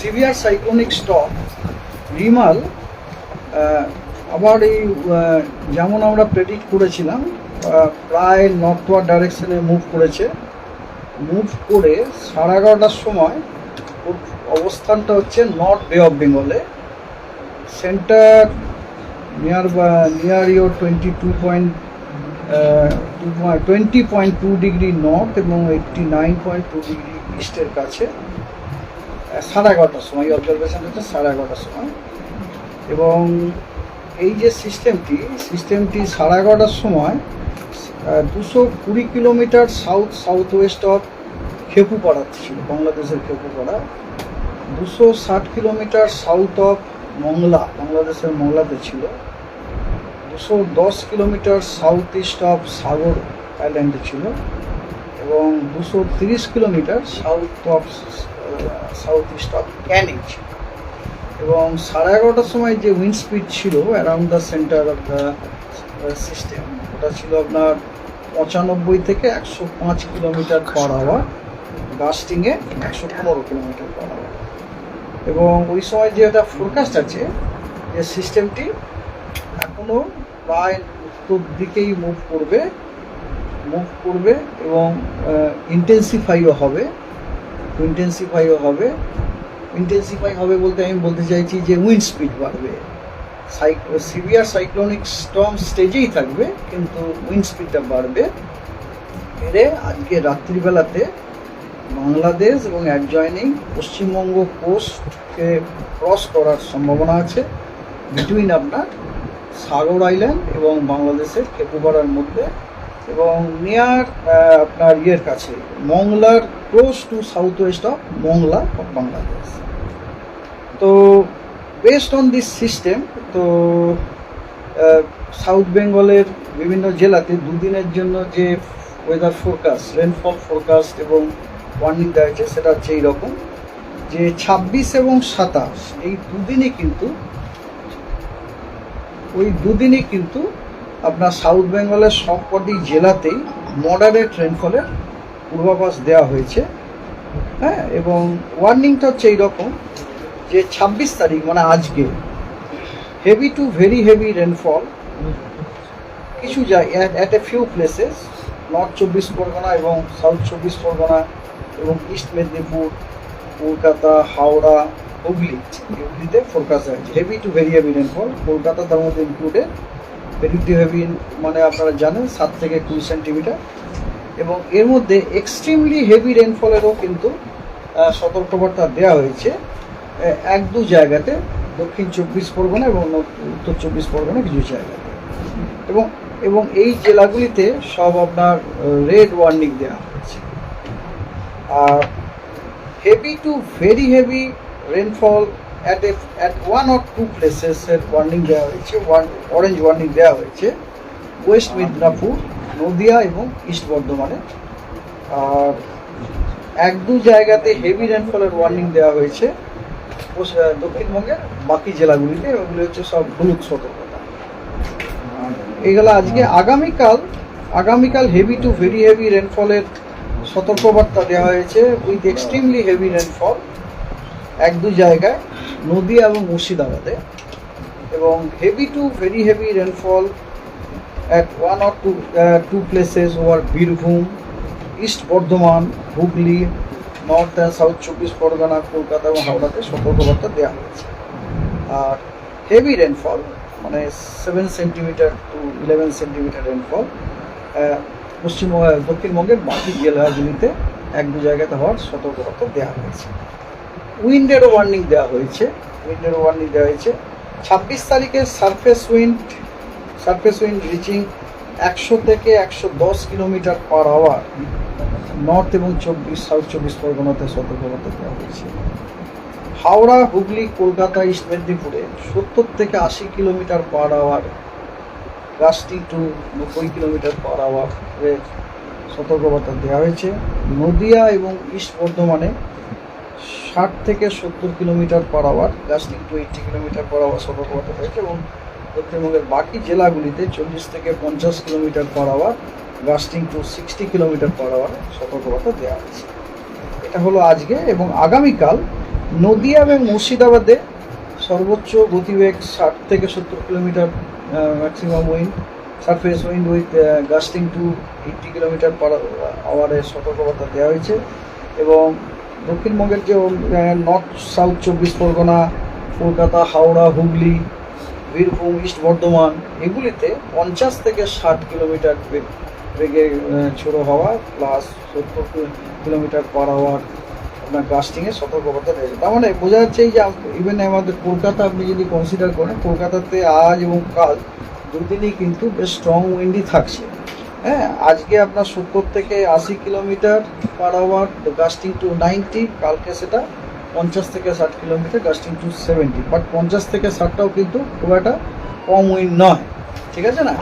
Severe cyclonic stock Remal আবার এই যেমন আমরা প্রেডিক্ট করেছিলাম প্রায় নর্থওয়ার্ড ডাইরেকশনে মুভ করেছে। মুভ করে সাড়ে এগারোটার সময় অবস্থানটা হচ্ছে নর্থ বে অফ বেঙ্গলে centre near near your twenty two point twenty point two degree north এবং eighty nine point two degree ইস্টের কাছে। সাড়ে এগারোটার সময়, এই অবজারভেশন হচ্ছে সাড়ে এগারোটার সময়। এবং এই যে সিস্টেমটি সিস্টেমটি সাড়ে এগারোটার সময় দুশো কুড়ি kilometre south south west of Khepupara ছিল, বাংলাদেশের খেপুপাড়া। দুশো ষাট কিলোমিটার সাউথ অফ মংলা, বাংলাদেশের মংলাতে ছিল। দুশো দশ kilometre south east of Sagar আইল্যান্ডে ছিল। এবং দুশো তিরিশ kilometre south of south east of Canning এবং সাড়ে এগারোটার সময় যে উইন্ড স্পিড ছিল around the centre of the system ওটা ছিল আপনার পঁচানব্বই থেকে একশো পাঁচ কিলোমিটার পার আওয়ার গাস্টিংয়ে একশো পনেরো কিলোমিটার পার আওয়ার এবং ওই সময় যে একটা ফোরকাস্ট আছে যে সিস্টেমটি এখনও প্রায় উত্তর দিকেই মুভ করবে মুভ করবে এবং ইন্টেন্সিফাইও হবে। ইন্টেন্সিফাইও হবে। ইন্টেন্সিফাই হবে বলতে আমি বলতে চাইছি যে উইন্ড স্পিড বাড়বে। সিভিয়ার সাইক্লোনিক স্টর্ম স্টেজেই থাকবে, কিন্তু উইন্ড স্পিডটা বাড়বে। এরে আজকে রাত্রিবেলাতে বাংলাদেশ এবং অ্যাডজয়নিং পশ্চিমবঙ্গ কোস্টকে ক্রস করার সম্ভাবনা আছে। বিটুইন আপনার সাগর আইল্যান্ড এবং বাংলাদেশের খেপুপাড়ার মধ্যে এবং নিয়ার আপনার ইয়ের কাছে, মংলার close to south west of Mongla of Bangladesh তো বেসড অন দিস সিস্টেম তো সাউথ বেঙ্গলের বিভিন্ন জেলাতে দুদিনের জন্য যে ওয়েদার ফোরকাস্ট রেনফল ফোরকাস্ট এবং ওয়ার্নিং দেওয়া হয়েছে, সেটা হচ্ছে এইরকম যে ছাব্বিশ এবং সাতাশ, এই দুদিনে কিন্তু, ওই দুদিনে কিন্তু আপনার সাউথ বেঙ্গলের সবকটি জেলাতেই মডারেট রেনফলের পূর্বাভাস দেওয়া হয়েছে। হ্যাঁ এবং ওয়ার্নিংটা হচ্ছে এইরকম যে ছাব্বিশ তারিখ মানে আজকে heavy to very heavy rainfall কিছু যায় at a few places north চব্বিশ পরগনা এবং সাউথ চব্বিশ পরগনা এবং ইস্ট মেদিনীপুর, কলকাতা, হাওড়া, হুগলি, এগুলিতে ফোরকাস্ট আছে heavy to very heavy rainfall Kolkata তার মধ্যে ইনক্লুডেড ভেরি টু হেভি মানে আপনারা জানেন, সাত থেকে কুড়ি সেন্টিমিটার এবং এর মধ্যে এক্সট্রিমলি হেভি রেনফলেরও কিন্তু সতর্কবার্তা দেওয়া হয়েছে। এক দু জায়গাতে, দক্ষিণ চব্বিশ পরগনা এবং উত্তর চব্বিশ পরগনা কিছু জায়গাতে। এবং এবং এই জেলাগুলিতে সব আপনার রেড ওয়ার্নিং দেওয়া হয়েছে। আর heavy to very heavy rainfall at a at one or two প্লেসেসের warning দেওয়া হয়েছে ওয়ান অরেঞ্জ ওয়ার্নিং দেওয়া হয়েছে ওয়েস্ট মিদনাপুর, নদিয়া এবং ইস্ট বর্ধমানে। আর এক দু জায়গাতে হেভি রেনফলের ওয়ার্নিং দেওয়া হয়েছে দক্ষিণবঙ্গের বাকি জেলাগুলিতে, ওগুলি হচ্ছে সব হলুদ সতর্কতা। এইগুলো আজকে আগামীকাল আগামীকাল হেভি টু ভেরি হেভি রেনফলের সতর্কবার্তা দেওয়া হয়েছে উইথ এক্সট্রিমলি হেভি রেনফল এক দু জায়গায়। নদিয়া এবং মুর্শিদাবাদে। এবং heavy to very heavy rainfall at one or two two places over Birbhum east Bardhaman Hooghly north and south চব্বিশ পরগনা কলকাতা এবং হাওড়াতে সতর্কবার্তা দেওয়া হয়েছে। আর হেভি রেনফল মানে seven centimetre to eleven centimetre rainfall Paschimbanga দক্ষিণবঙ্গের বাকি জেলাগুলিতে এক দু জায়গাতে হওয়ার সতর্কবার্তা দেওয়া হয়েছে। উইন্ডেরও ওয়ার্নিং দেওয়া হয়েছে। উইন্ডেরও ওয়ার্নিং দেওয়া হয়েছে। ছাব্বিশ তারিখে surface wind surface wind reaching একশো থেকে একশো দশ কিলোমিটার পার আওয়ার নর্থ এবং চব্বিশ সাউথ চব্বিশ পরগনাতে সতর্কবার্তা দেওয়া হয়েছে। হাওড়া, হুগলি, কলকাতা, ইস্ট মেদিনীপুরে সত্তর থেকে আশি kilometre per hour gusting to নব্বই কিলোমিটার পার আওয়ারের সতর্কবার্তা দেওয়া হয়েছে। নদিয়া এবং ইস্ট বর্ধমানে ষাট থেকে সত্তর kilometre per hour gusting to eighty kilometre per hour সতর্কবার্তা রয়েছে এবং দক্ষিণবঙ্গের বাকি জেলাগুলিতে চল্লিশ থেকে পঞ্চাশ kilometre per hour gusting to sixty kilometre per hour সতর্কবার্তা দেওয়া হয়েছে। এটা হলো আজকে এবং আগামীকাল নদিয়া এবং মুর্শিদাবাদে সর্বোচ্চ গতিবেগ ষাট থেকে সত্তর kilometre maximum wind surface wind with gusting to eighty kilometre per আওয়ারের সতর্কবার্তা দেওয়া হয়েছে এবং দক্ষিণবঙ্গের যে নর্থ সাউথ চব্বিশ পরগনা, কলকাতা, হাওড়া, হুগলি, বীরভূম ইস্ট বর্ধমান, এগুলিতে পঞ্চাশ থেকে ষাট কিলোমিটার বেগ- ঝোড়ো হওয়া প্লাস সত্তর কিলোমিটার পার আওয়ার আপনার গাস্টিংয়ে সতর্কবার্তা রয়েছে। তার মানে বোঝা যাচ্ছে যে ইভেন আমাদের কলকাতা আপনি যদি কনসিডার করেন, কলকাতাতে আজ এবং কাল দুদিনই কিন্তু বেশ স্ট্রং উইন্ডই থাকছে। হ্যাঁ আজকে আপনার সত্তর থেকে আশি kilometre per hour gusting to ninety কালকে সেটা পঞ্চাশ থেকে ষাট kilometre gusting to seventy but পঞ্চাশ থেকে ষাটটাও কিন্তু খুব একটা কম উইন নয়, ঠিক আছে না?